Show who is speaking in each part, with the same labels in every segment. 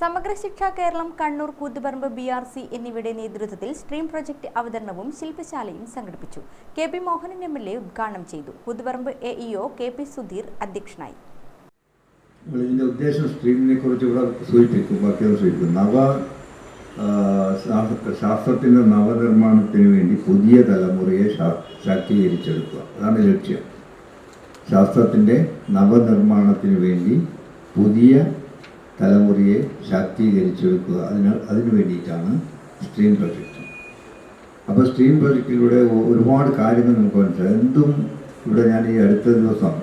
Speaker 1: Samagra Shiksha Keralam Kannur Koothuparamba B R C എന്നിവയുടെ നേതൃത്വത്തിൽ stream project അവതരണവും ശില്പശാലയും സംഘടിപ്പിച്ചു. K P Mohanan M L A ഉദ്ഘാടനം ചെയ്തു. Koothuparamba A E O K P Sudheer അധ്യക്ഷനായി.
Speaker 2: ഇതിന്റെ ഉദ്ദേശം സ്ട്രീമിനെ കുറിച്ച് ഇവിടെ സൂചിപ്പിക്കും സൂചിപ്പിക്കും. നവ ശാസ്ത്രത്തിന്റെ ശാസ്ത്ര- ശാസ്ത്രത്തിന്റെ നവനിർമ്മാണത്തിന് വേണ്ടി പുതിയ തലമുറയെ ശാക്തീകരിച്ചെടുക്കുക. അതാണ് ലക്ഷ്യം. ശാസ്ത്രത്തിന്റെ നവനിർമ്മാണത്തിന് വേണ്ടി പുതിയ തലമുറയെ ശാക്തീകരിച്ചെടുക്കുക അതിന് അതിനു വേണ്ടിയിട്ടാണ് സ്ട്രീം പ്രൊജക്റ്റ് അപ്പോൾ സ്ട്രീം പ്രൊജക്റ്റിലൂടെ ഒരുപാട് കാര്യങ്ങൾ നമുക്ക് മനസ്സിലായി. എന്തും ഇവിടെ ഞാൻ ഈ അടുത്ത ദിവസം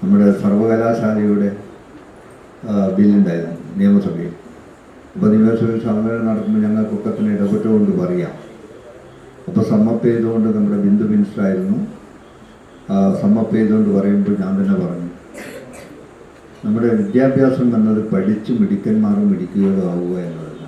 Speaker 2: നമ്മുടെ സർവകലാശാലയുടെ ബില്ലുണ്ടായിരുന്നു നിയമസഭയിൽ. അപ്പോൾ നിയമസഭയിൽ സമ്മേളനം നടക്കുമ്പോൾ ഞങ്ങൾക്കൊക്കെ തന്നെ ഇടപെട്ടുകൊണ്ട് പറയാം. അപ്പോൾ സമ്മപ്പ് ചെയ്തുകൊണ്ട് നമ്മുടെ ബിന്ദു മിനിസ്റ്റർ ആയിരുന്നു. സമ്മപ്പ് ചെയ്തുകൊണ്ട് പറയുമ്പോൾ ഞാൻ തന്നെ പറഞ്ഞു. നമ്മുടെ വിദ്യാഭ്യാസം എന്നത് പഠിച്ച് മിടുക്കന്മാരും മിടുക്കുകളും ആവുക എന്നതല്ല.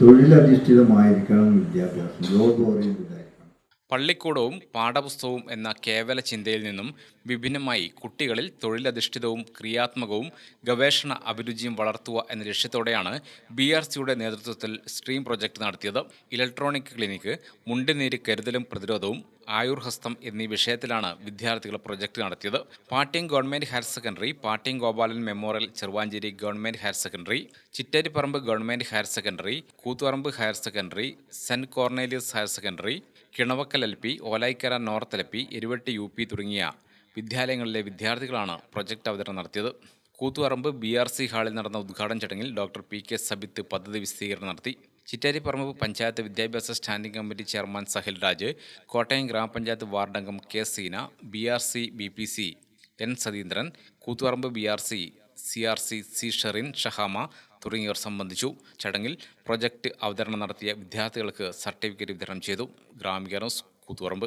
Speaker 2: തൊഴിലധിഷ്ഠിതമായിരിക്കണം വിദ്യാഭ്യാസം. ജോബ് ഓറിയന്റഡ് ആയിരിക്കണം.
Speaker 3: പള്ളിക്കൂടവും പാഠപുസ്തകവും എന്ന കേവല ചിന്തയിൽ നിന്നും വിഭിന്നമായി കുട്ടികളിൽ തൊഴിലധിഷ്ഠിതവും ക്രിയാത്മകവും ഗവേഷണ അഭിരുചിയും വളർത്തുക എന്ന ലക്ഷ്യത്തോടെയാണ് ബി ആർ സിയുടെ നേതൃത്വത്തിൽ സ്ട്രീം പ്രൊജക്ട് നടത്തിയത്. ഇലക്ട്രോണിക് ക്ലിനിക്ക് മുണ്ടിനീര് കരുതലും പ്രതിരോധവും ആയുർഹസ്തം എന്നീ വിഷയത്തിലാണ് വിദ്യാർത്ഥികൾ പ്രൊജക്ട് നടത്തിയത്. Pattiam government higher secondary Pattiam Gopalan memorial Cheruvanchery government higher secondary Chitteriparamba government higher secondary Koothuparamba higher secondary saint Cornelius higher secondary Kinavakkal L P Olayikkara north L P Eruvatti U P തുടങ്ങിയ വിദ്യാലയങ്ങളിലെ വിദ്യാർത്ഥികളാണ് project അവതരണം നടത്തിയത്. Koothuparamba B R C ഹാളിൽ നടന്ന ഉദ്ഘാടന ചടങ്ങിൽ doctor P K Sabith പദ്ധതി വിശദീകരണം നടത്തി. ചിറ്റാരിപ്പറമ്പ് പഞ്ചായത്ത് വിദ്യാഭ്യാസ standing committee chairman Sahil Raj Kottayam ഗ്രാമപഞ്ചായത്ത് വാർഡംഗം K Seena B R C B P C N Satheendran Koothuparamba B R C C R C C Sherin Shahama തുടങ്ങിയവർ സംബന്ധിച്ചു. ചടങ്ങിൽ പ്രൊജക്ട് അവതരണം നടത്തിയ വിദ്യാർത്ഥികൾക്ക് സർട്ടിഫിക്കറ്റ് വിതരണം ചെയ്തു. ഗ്രാമിക ന്യൂസ് കൂത്തുപറമ്പ്.